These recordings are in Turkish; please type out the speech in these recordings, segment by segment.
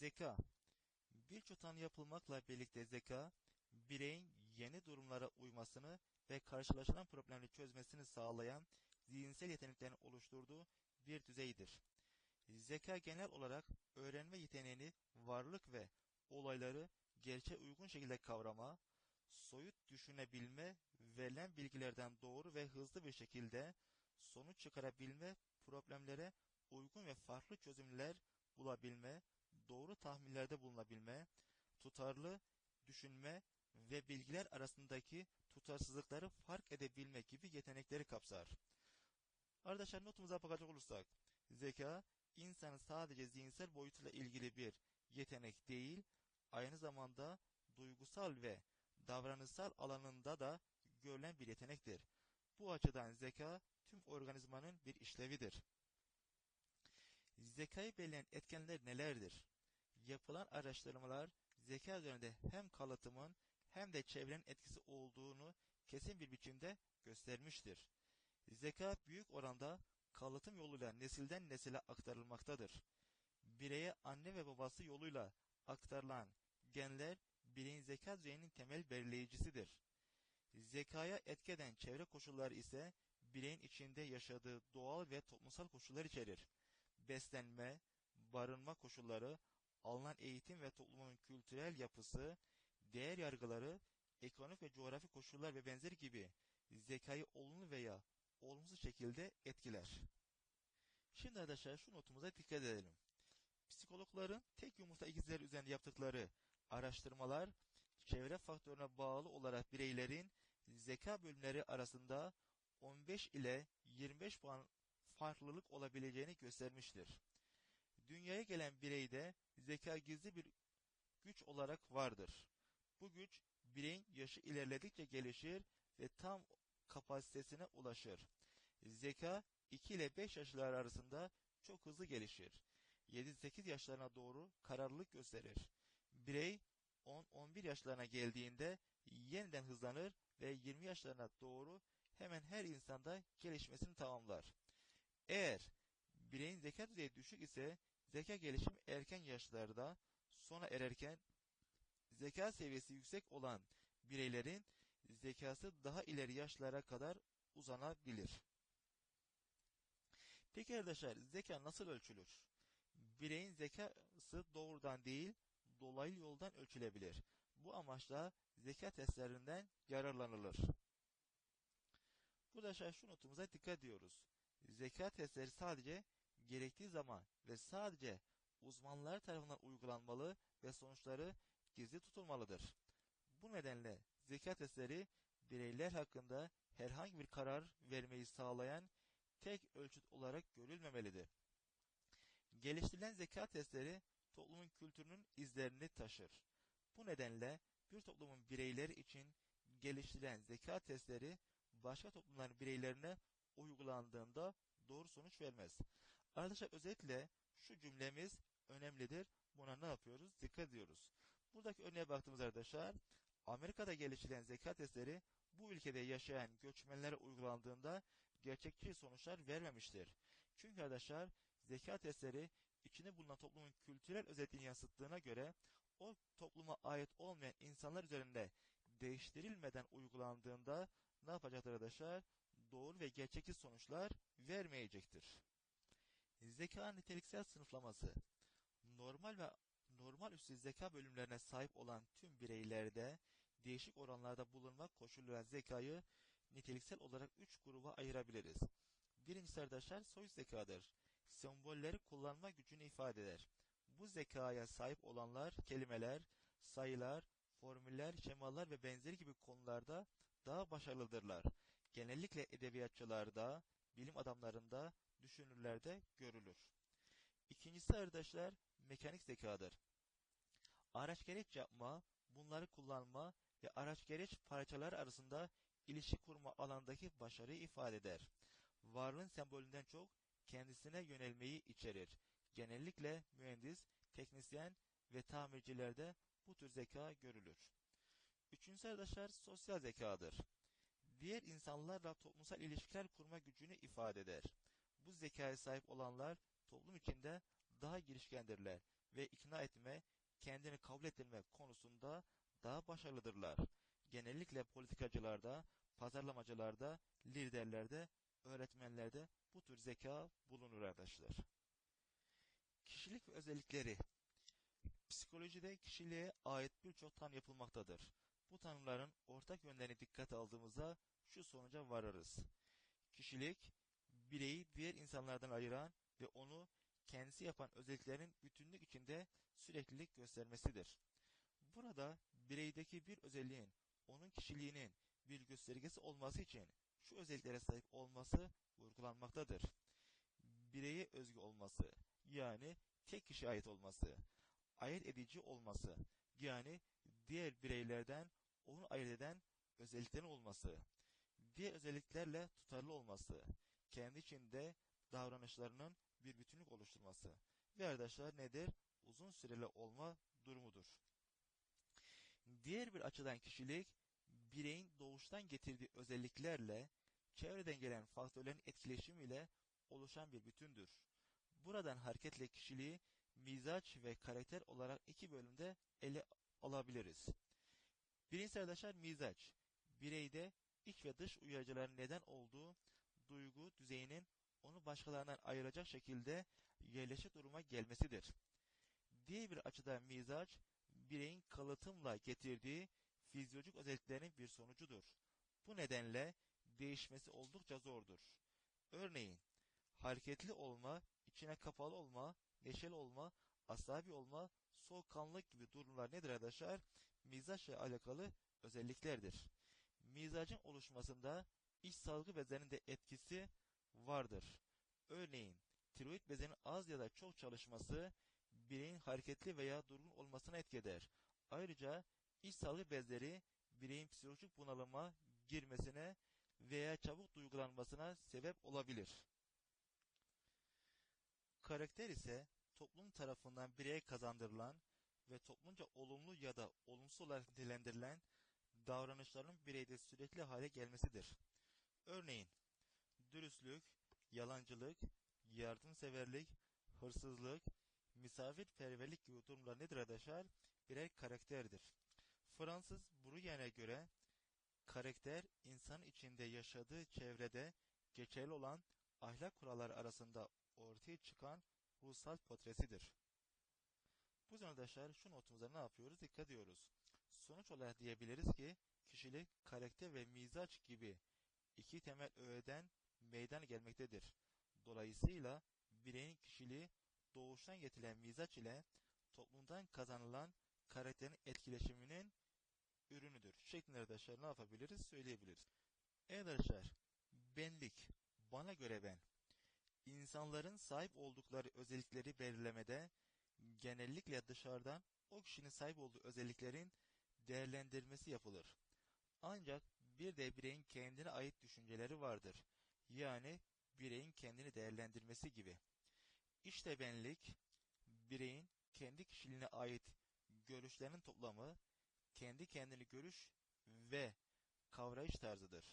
Zeka Birçok tanı yapılmakla birlikte zeka, bireyin yeni durumlara uymasını ve karşılaşılan problemleri çözmesini sağlayan zihinsel yeteneklerin oluşturduğu bir düzeydir. Zeka genel olarak öğrenme yeteneğini varlık ve olayları gerçeğe uygun şekilde kavrama, soyut düşünebilme, verilen bilgilerden doğru ve hızlı bir şekilde sonuç çıkarabilme, problemlere uygun ve farklı çözümler bulabilme, doğru tahminlerde bulunabilme, tutarlı düşünme ve bilgiler arasındaki tutarsızlıkları fark edebilme gibi yetenekleri kapsar. Arkadaşlar notumuza bakacak olursak, zeka insanın sadece zihinsel boyutuyla ilgili bir yetenek değil, aynı zamanda duygusal ve davranışsal alanında da görülen bir yetenektir. Bu açıdan zeka tüm organizmanın bir işlevidir. Zekayı belirleyen etkenler nelerdir? Yapılan araştırmalar zeka üzerinde hem kalıtımın hem de çevrenin etkisi olduğunu kesin bir biçimde göstermiştir. Zeka büyük oranda kalıtım yoluyla nesilden nesile aktarılmaktadır. Bireye anne ve babası yoluyla aktarılan genler bireyin zeka düzeyinin temel belirleyicisidir. Zekaya etkeden çevre koşulları ise bireyin içinde yaşadığı doğal ve toplumsal koşullar içerir. Beslenme, barınma koşulları, alınan eğitim ve toplumun kültürel yapısı, değer yargıları, ekonomik ve coğrafi koşullar ve benzeri gibi zekayı olumlu veya olumsuz şekilde etkiler. Şimdi arkadaşlar şu notumuza dikkat edelim. Psikologların tek yumurta ikizleri üzerinde yaptıkları araştırmalar çevre faktörüne bağlı olarak bireylerin zeka bölümleri arasında 15 ile 25 puan farklılık olabileceğini göstermiştir. Dünyaya gelen bireyde zeka gizli bir güç olarak vardır. Bu güç bireyin yaşı ilerledikçe gelişir ve tam kapasitesine ulaşır. Zeka 2 ile 5 yaşlar arasında çok hızlı gelişir. 7-8 yaşlarına doğru kararlılık gösterir. Birey 10-11 yaşlarına geldiğinde yeniden hızlanır ve 20 yaşlarına doğru hemen her insanda gelişmesini tamamlar. Eğer bireyin zeka düzeyi düşük ise zeka gelişim erken yaşlarda sona ererken zeka seviyesi yüksek olan bireylerin zekası daha ileri yaşlara kadar uzanabilir. Peki arkadaşlar zeka nasıl ölçülür? Bireyin zekası doğrudan değil dolaylı yoldan ölçülebilir. Bu amaçla zeka testlerinden yararlanılır. Burada aşağı şu notumuza dikkat ediyoruz. Zeka testleri sadece gerektiği zaman ve sadece uzmanlar tarafından uygulanmalı ve sonuçları gizli tutulmalıdır. Bu nedenle zeka testleri bireyler hakkında herhangi bir karar vermeyi sağlayan tek ölçüt olarak görülmemelidir. Geliştirilen zeka testleri toplumun kültürünün izlerini taşır. Bu nedenle bir toplumun bireyleri için geliştirilen zeka testleri başka toplumların bireylerine uygulandığında doğru sonuç vermez. Arkadaşlar özetle şu cümlemiz önemlidir. Buna ne yapıyoruz? Dikkat ediyoruz. Buradaki örneğe baktığımız arkadaşlar Amerika'da geliştirilen zeka testleri bu ülkede yaşayan göçmenlere uygulandığında gerçekçi sonuçlar vermemiştir. Çünkü arkadaşlar zeka testleri içinde bulunan toplumun kültürel özelliğini yansıttığına göre o topluma ait olmayan insanlar üzerinde değiştirilmeden uygulandığında ne yapacaktır arkadaşlar? Doğru ve gerçekçi sonuçlar vermeyecektir. Zeka niteliksel sınıflaması normal ve normal üstü zeka bölümlerine sahip olan tüm bireylerde değişik oranlarda bulunmak koşuluyla zekayı niteliksel olarak üç gruba ayırabiliriz. Birincisi arkadaşlar soyut zekadır. Sembolleri kullanma gücünü ifade eder. Bu zekaya sahip olanlar kelimeler, sayılar, formüller, şemalar ve benzeri gibi konularda daha başarılıdırlar. Genellikle edebiyatçılarda, bilim adamlarında, düşünürlerde görülür. İkincisi arkadaşlar mekanik zekadır. Araç gereç yapma, bunları kullanma ve araç gereç parçalar arasında ilişki kurma alandaki başarıyı ifade eder. Varlığın sembolünden çok kendisine yönelmeyi içerir. Genellikle mühendis, teknisyen ve tamircilerde bu tür zeka görülür. Üçüncü arkadaşlar sosyal zekadır. Diğer insanlarla toplumsal ilişkiler kurma gücünü ifade eder. Bu zekaya sahip olanlar toplum içinde daha girişkendirler ve ikna etme, kendini kabul ettirme konusunda daha başarılıdırlar. Genellikle politikacılarda, pazarlamacılarda, liderlerde, öğretmenlerde bu tür zeka bulunur arkadaşlar. Kişilik ve özellikleri Psikolojide kişiliğe ait birçok tanım yapılmaktadır. Bu tanımların ortak yönlerini dikkate aldığımızda şu sonuca varırız. Kişilik, bireyi diğer insanlardan ayıran ve onu kendisi yapan özelliklerin bütünlük içinde süreklilik göstermesidir. Burada bireydeki bir özelliğin onun kişiliğinin bir göstergesi olması için şu özelliklere sahip olması vurgulanmaktadır. Bireye özgü olması, yani tek kişi ait olması, ayırt edici olması, yani diğer bireylerden onu ayırt eden özelliklerin olması, diğer özelliklerle tutarlı olması, kendi içinde davranışlarının bir bütünlük oluşturması ve arkadaşlar nedir? Uzun süreli olma durumudur. Diğer bir açıdan kişilik, bireyin doğuştan getirdiği özelliklerle çevreden gelen faktörlerin etkileşimiyle oluşan bir bütündür. Buradan hareketle kişiliği mizaç ve karakter olarak iki bölümde ele alabiliriz. Birincisi arkadaşlar mizaç. Bireyde iç ve dış uyarıcıların neden olduğu duygu düzeyinin onu başkalarından ayıracak şekilde yerleşik duruma gelmesidir. Diğer bir açıdan mizaç, bireyin kalıtımla getirdiği fizyolojik özelliklerin bir sonucudur. Bu nedenle değişmesi oldukça zordur. Örneğin, hareketli olma, içine kapalı olma, neşeli olma, asabi olma, soğukkanlılık gibi durumlar nedir arkadaşlar? Mizaçla alakalı özelliklerdir. Mizacın oluşmasında iç salgı bezlerinin de etkisi vardır. Örneğin tiroid bezinin az ya da çok çalışması bireyin hareketli veya durgun olmasına etki. Ayrıca iç salgı bezleri bireyin psikolojik bunalıma girmesine veya çabuk duygulanmasına sebep olabilir. Karakter ise toplum tarafından bireye kazandırılan ve toplumca olumlu ya da olumsuz olarak nitelendirilen davranışların bireyde sürekli hale gelmesidir. Örneğin, dürüstlük, yalancılık, yardımseverlik, hırsızlık, misafirperverlik gibi durumlar nedir arkadaşlar? Birer karakterdir. Fransız Bruyère'e göre karakter insan içinde yaşadığı çevrede geçerli olan ahlak kuralları arasında ortaya çıkan ruhsal portresidir. Bu yüzden arkadaşlar şu notumuza ne yapıyoruz? Dikkat ediyoruz. Sonuç olarak diyebiliriz ki kişilik, karakter ve mizaç gibi iki temel öğeden meydana gelmektedir. Dolayısıyla bireyin kişiliği doğuştan getirilen mizaç ile toplumdan kazanılan karakterin etkileşiminin ürünüdür. Şeklinde arkadaşlar ne yapabiliriz? Söyleyebiliriz. Evet arkadaşlar, benlik, bana göre ben, insanların sahip oldukları özellikleri belirlemede genellikle dışarıdan o kişinin sahip olduğu özelliklerin değerlendirmesi yapılır. Ancak bir de bireyin kendine ait düşünceleri vardır. Yani bireyin kendini değerlendirmesi gibi. İşte benlik, bireyin kendi kişiliğine ait görüşlerinin toplamı, kendi kendini görüş ve kavrayış tarzıdır.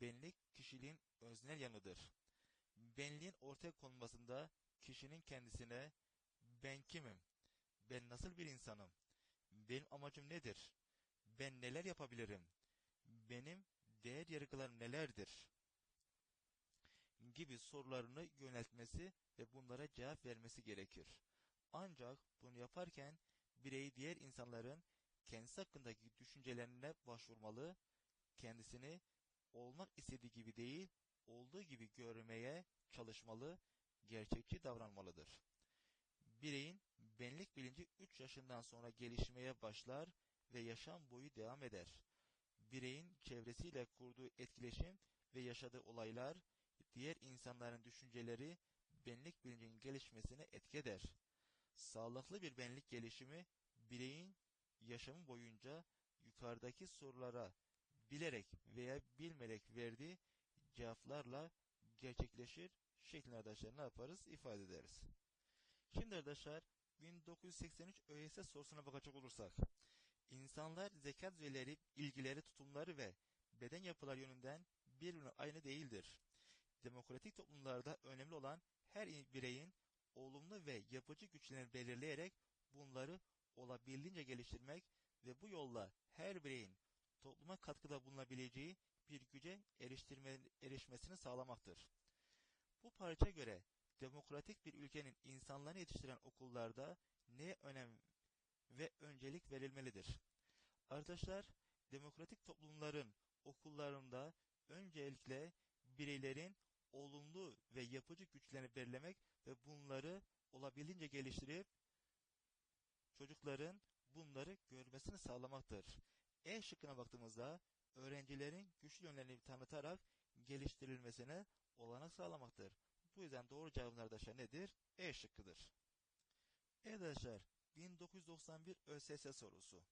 Benlik kişiliğin öznel yanıdır. Benliğin ortaya konmasında kişinin kendisine ben kimim, ben nasıl bir insanım, benim amacım nedir, ben neler yapabilirim, benim değer yargılarım nelerdir gibi sorularını yöneltmesi ve bunlara cevap vermesi gerekir. Ancak bunu yaparken birey diğer insanların kendisi hakkındaki düşüncelerine başvurmalı, kendisini olmak istediği gibi değil, olduğu gibi görmeye çalışmalı, gerçekçi davranmalıdır. Bireyin benlik bilinci 3 yaşından sonra gelişmeye başlar ve yaşam boyu devam eder. Bireyin çevresiyle kurduğu etkileşim ve yaşadığı olaylar, diğer insanların düşünceleri benlik bilincinin gelişmesine etki eder. Sağlıklı bir benlik gelişimi bireyin yaşamı boyunca yukarıdaki sorulara bilerek veya bilmerek verdiği cevaplarla gerçekleşir şeklinde arkadaşlar ne yaparız ifade ederiz. Şimdi arkadaşlar 1983 ÖSS sorusuna bakacak olursak insanlar zeka düzeyleri, ilgileri, tutumları ve beden yapıları yönünden birbirine aynı değildir. Demokratik toplumlarda önemli olan her bireyin olumlu ve yapıcı güçlerini belirleyerek bunları olabildiğince geliştirmek ve bu yolla her bireyin topluma katkıda bulunabileceği bir güce eriştirme, erişmesini sağlamaktır. Bu parça göre demokratik bir ülkenin insanlarını yetiştiren okullarda ne önem ve öncelik verilmelidir? Arkadaşlar, demokratik toplumların okullarında öncelikle bireylerin olumlu ve yapıcı güçlerini belirlemek ve bunları olabildiğince geliştirip çocukların bunları görmesini sağlamaktır. E şıkkına baktığımızda öğrencilerin güçlü yönlerini tanıtarak geliştirilmesine olanak sağlamaktır. Bu yüzden doğru cevabımız arkadaşlar nedir? E şıkkıdır. Evet arkadaşlar 1991 ÖSS sorusu.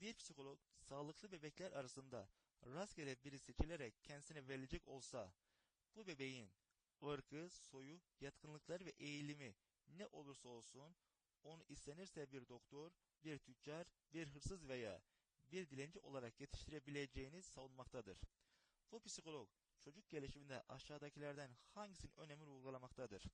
Bir psikolog sağlıklı bebekler arasında rastgele biri seçilerek kendisine verilecek olsa bu bebeğin ırkı, soyu, yatkınlıkları ve eğilimi ne olursa olsun onu istenirse bir doktor, bir tüccar, bir hırsız veya bir dilenci olarak yetiştirebileceğini savunmaktadır. Bu psikolog çocuk gelişiminde aşağıdakilerden hangisinin önemini vurgulamaktadır?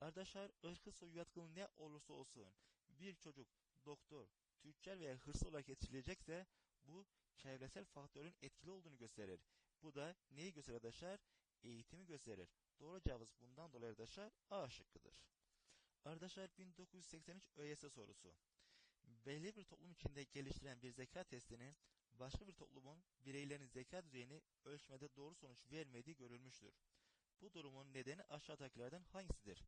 Arkadaşlar ırkı soyu yatkınlığı ne olursa olsun bir çocuk doktor, tüccar veya hırsız olarak yetiştirilecekse bu çevresel faktörün etkili olduğunu gösterir. Bu da neyi gösterir arkadaşlar? Eğitimi gösterir. Doğru cevabımız bundan dolayı arkadaşlar A şıkkıdır. Arkadaşlar 1983 ÖYS sorusu. Belli bir toplum içinde geliştiren bir zeka testini başka bir toplumun bireylerin zeka düzeyini ölçmede doğru sonuç vermediği görülmüştür. Bu durumun nedeni aşağıdakilerden hangisidir?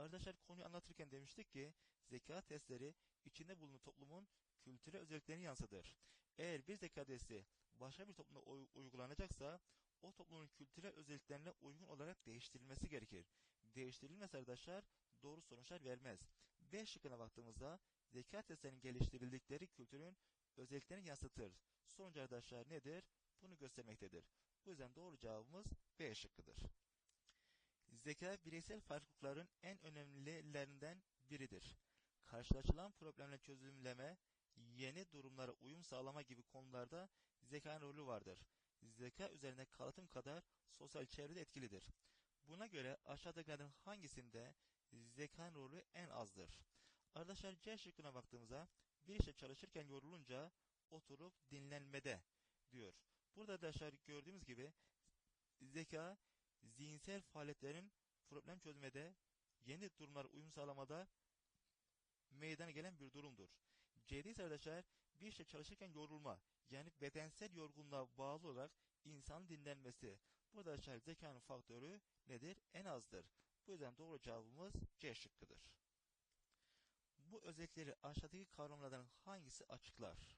Arkadaşlar konuyu anlatırken demiştik ki zeka testleri içinde bulunan toplumun kültürel özelliklerini yansıtır. Eğer bir zeka testi başka bir toplumda uygulanacaksa o toplumun kültürel özelliklerine uygun olarak değiştirilmesi gerekir. Değiştirilmez arkadaşlar doğru sonuçlar vermez. B şıkkına baktığımızda zeka testlerinin geliştirildikleri kültürün özelliklerini yansıtır. Sonuç arkadaşlar nedir? Bunu göstermektedir. Bu yüzden doğru cevabımız B şıkkıdır. Zeka bireysel farklılıkların en önemlilerinden biridir. Karşılaşılan problemle çözümleme, yeni durumlara uyum sağlama gibi konularda zekanın rolü vardır. Zeka üzerinde kalıtım kadar sosyal çevrede etkilidir. Buna göre aşağıdakilerden hangisinde zekanın rolü en azdır? Arkadaşlar C şıkkına baktığımızda bir işte çalışırken yorulunca oturup dinlenmede diyor. Burada arkadaşlar gördüğümüz gibi zeka zihinsel faaliyetlerin problem çözmede, yeni durumlara uyum sağlamada meydana gelen bir durumdur. İse arkadaşlar bir işte çalışırken yorulma yani bedensel yorgunluğa bağlı olarak insan dinlenmesi. Burada arkadaşlar zekanın faktörü nedir? En azdır. Bu yüzden doğru cevabımız C şıkkıdır. Bu özellikleri aşağıdaki kavramlardan hangisi açıklar?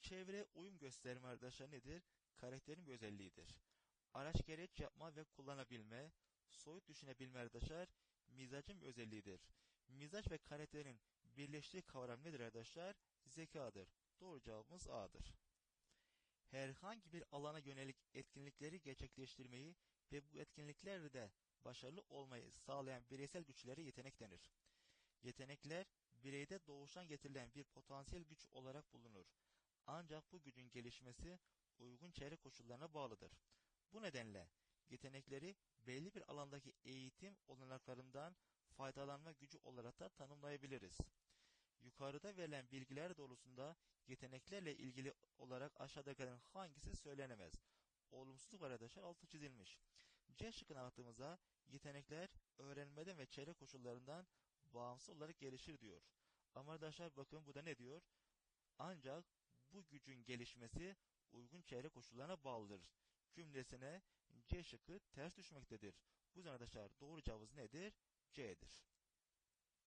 Çevre uyum gösterme arkadaşlar nedir? Karakterin bir özelliğidir. Araç gereç yapma ve kullanabilme, soyut düşünebilme arkadaşlar mizacın bir özelliğidir. Mizaç ve karakterin birleştiği kavram nedir arkadaşlar? Zekadır. Doğru cevabımız A'dır. Herhangi bir alana yönelik etkinlikleri gerçekleştirmeyi ve bu etkinliklerde başarılı olmayı sağlayan bireysel güçlere yetenek denir. Yetenekler bireyde doğuştan getirilen bir potansiyel güç olarak bulunur. Ancak bu gücün gelişmesi uygun çevre koşullarına bağlıdır. Bu nedenle yetenekleri belli bir alandaki eğitim olanaklarından faydalanma gücü olarak da tanımlayabiliriz. Yukarıda verilen bilgiler doğrusunda yeteneklerle ilgili olarak aşağıdakilerin hangisi söylenemez? Olumsuzluk var arkadaşlar altı çizilmiş. C şıkkına baktığımızda yetenekler öğrenmeden ve çevre koşullarından bağımsız olarak gelişir diyor. Ama arkadaşlar bakın bu da ne diyor? Ancak bu gücün gelişmesi uygun çevre koşullarına bağlıdır. Cümlesine C şıkkı ters düşmektedir. Bu yüzden arkadaşlar doğru cevabımız nedir? C'dir.